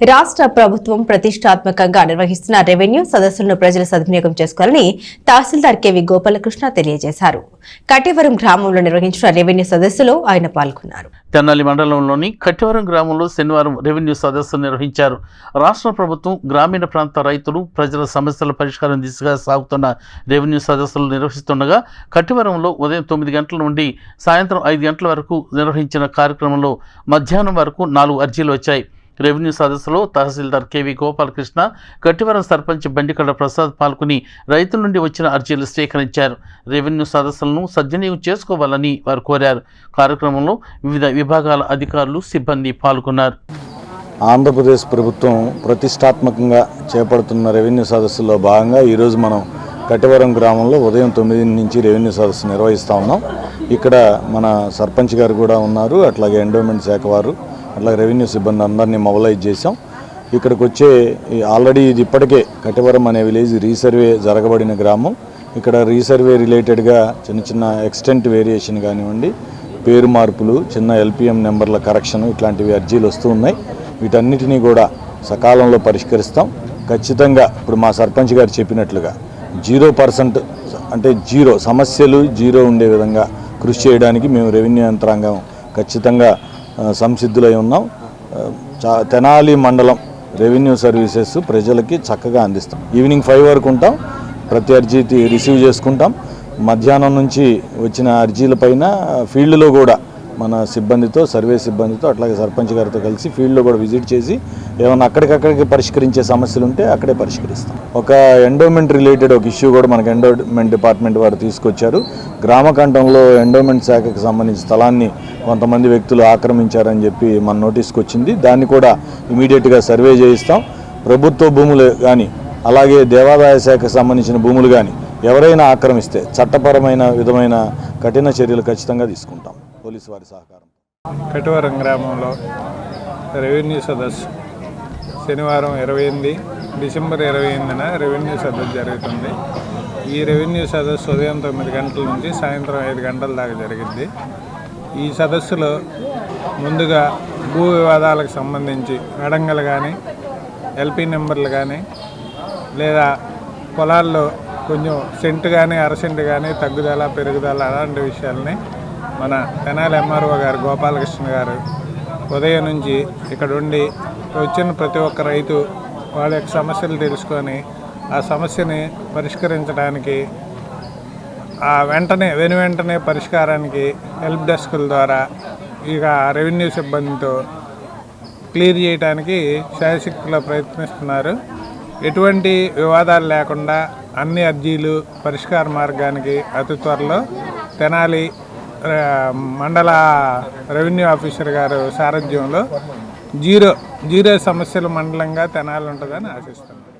రాష్ట్ర ప్రభుత్వం ప్రతిష్టాత్మకంగా నిర్వహిస్తున్న రెవెన్యూ సదస్సులను ప్రజలు సద్వినియోగం చేసుకోవాలని తహసీల్దార్ కెవి గోపాలకృష్ణ తెలియజేశారు. కటివరం గ్రామంలో నిర్వహించిన రెవెన్యూ సదస్సులో ఆయన పాల్గొన్నారు. తెనాలి మండలంలోని కటివరం గ్రామంలో శనివారం రెవెన్యూ సదస్సు నిర్వహించారు. రాష్ట్ర ప్రభుత్వం గ్రామీణ ప్రాంత రైతులు ప్రజల సమస్యల పరిష్కారం దిశగా సాగుతున్న రెవెన్యూ సదస్సులు నిర్వహిస్తుండగా కటివరంలో ఉదయం తొమ్మిది గంటల నుండి సాయంత్రం ఐదు గంటల వరకు నిర్వహించిన కార్యక్రమంలో మధ్యాహ్నం వరకు నాలుగు అర్జీలు వచ్చాయి. రెవెన్యూ సదస్సులో తహసీల్దార్ కెవి గోపాలకృష్ణ కట్టివరం సర్పంచ్ బండికడ ప్రసాద్ పాల్గొని రైతుల నుండి వచ్చిన అర్జీలు స్వీకరించారు. రెవెన్యూ సదస్సులను సద్వినియోగం చేసుకోవాలని వారు కోరారు. కార్యక్రమంలో వివిధ విభాగాల అధికారులు సిబ్బంది పాల్గొన్నారు. ఆంధ్రప్రదేశ్ ప్రభుత్వం ప్రతిష్టాత్మకంగా చేపడుతున్న రెవెన్యూ సదస్సులో భాగంగా ఈరోజు మనం కటివరం గ్రామంలో ఉదయం తొమ్మిది నుంచి రెవెన్యూ సదస్సు నిర్వహిస్తూ ఉన్నాం. ఇక్కడ మన సర్పంచ్ గారు కూడా ఉన్నారు అట్లాగే ఎండోమెంట్ శాఖ వారు. అట్లాగే రెవెన్యూ సిబ్బంది అందరినీ మొబలైజ్ చేశాం. ఇక్కడికి వచ్చే ఈ ఆల్రెడీ ఇది ఇప్పటికే కటివరం అనే విలేజ్ రీసర్వే జరగబడిన గ్రామం. ఇక్కడ రీసర్వే రిలేటెడ్గా చిన్న చిన్న ఎక్స్టెంట్ వేరియేషన్ కానివ్వండి పేరు మార్పులు చిన్న ఎల్పిఎం నెంబర్ల కరెక్షన్ ఇట్లాంటివి అర్జీలు వస్తూ ఉన్నాయి. వీటన్నిటినీ కూడా సకాలంలో పరిష్కరిస్తాం. ఖచ్చితంగా ఇప్పుడు మా సర్పంచ్ గారు చెప్పినట్లుగా జీరో పర్సెంట్ అంటే జీరో సమస్యలు జీరో ఉండే విధంగా కృషి చేయడానికి మేము రెవెన్యూ యంత్రాంగం ఖచ్చితంగా సంసిద్ధులై ఉన్నాం. చా- తెనాలి మండలం రెవెన్యూ సర్వీసెస్ ప్రజలకి చక్కగా అందిస్తాం. ఈవినింగ్ ఫైవ్ వరకు ఉంటాం. ప్రతి అర్జీ రిసీవ్ చేసుకుంటాం. మధ్యాహ్నం నుంచి వచ్చిన అర్జీలపైన ఫీల్డ్లో కూడా మన సిబ్బందితో సర్వే సిబ్బందితో అట్లాగే సర్పంచ్ గారితో కలిసి ఫీల్డ్లో కూడా విజిట్ చేసి ఏమైనా అక్కడికక్కడికి పరిష్కరించే సమస్యలు ఉంటే అక్కడే పరిష్కరిస్తాం. ఒక ఎండోమెంట్ రిలేటెడ్ ఒక ఇష్యూ కూడా మనకు ఎండోమెంట్ డిపార్ట్మెంట్ వారు తీసుకొచ్చారు. గ్రామకంఠంలో ఎండోమెంట్ శాఖకు సంబంధించిన స్థలాన్ని కొంతమంది వ్యక్తులు ఆక్రమించారని చెప్పి మన నోటీస్కి వచ్చింది దాన్ని కూడా ఇమీడియట్గా సర్వే చేయిస్తాం. ప్రభుత్వ భూములు కానీ అలాగే దేవాదాయ శాఖకు సంబంధించిన భూములు కానీ ఎవరైనా ఆక్రమిస్తే చట్టపరమైన విధమైన కఠిన చర్యలు ఖచ్చితంగా తీసుకుంటాం. పోలీసు వారి సహకారం కటివరం గ్రామంలో రెవెన్యూ సదస్సు శనివారం ఇరవై ఎనిమిది డిసెంబర్ ఇరవై ఎనిమిదిన రెవెన్యూ సదస్సు జరుగుతుంది. ఈ రెవెన్యూ సదస్సు ఉదయం తొమ్మిది గంటల నుంచి సాయంత్రం ఐదు గంటల దాకా జరిగింది ఈ సదస్సులో ముందుగా భూ వివాదాలకు సంబంధించి అడంగలు కానీ ఎల్పి నెంబర్లు కానీ లేదా పొలాల్లో కొంచెం సెంటు కానీ అరసెంటు కానీ తగ్గుదల పెరుగుదల అలాంటి విషయాల్ని మన తెనాలి ఎంఆర్ఓ గారు గోపాలకృష్ణ గారు ఉదయం నుంచి ఇక్కడ ఉండి వచ్చిన ప్రతి ఒక్క రైతు వాళ్ళ యొక్క సమస్యలు తెలుసుకొని ఆ సమస్యని పరిష్కరించడానికి ఆ వెంటనే వెను వెంటనే పరిష్కారానికి హెల్ప్ డెస్కుల ద్వారా ఇక రెవెన్యూ సిబ్బందితో క్లియర్ చేయడానికి శాయశక్తిలో ప్రయత్నిస్తున్నారు. ఎటువంటి వివాదాలు లేకుండా అన్ని అర్జీలు పరిష్కార మార్గానికి అతి త్వరలో తెనాలి మండల రెవెన్యూ ఆఫీసర్ గారు సారథ్యంలో జీరో జీరో సమస్యల మండలంగా తెనాలి ఉంటుందని ఆశిస్తున్నాను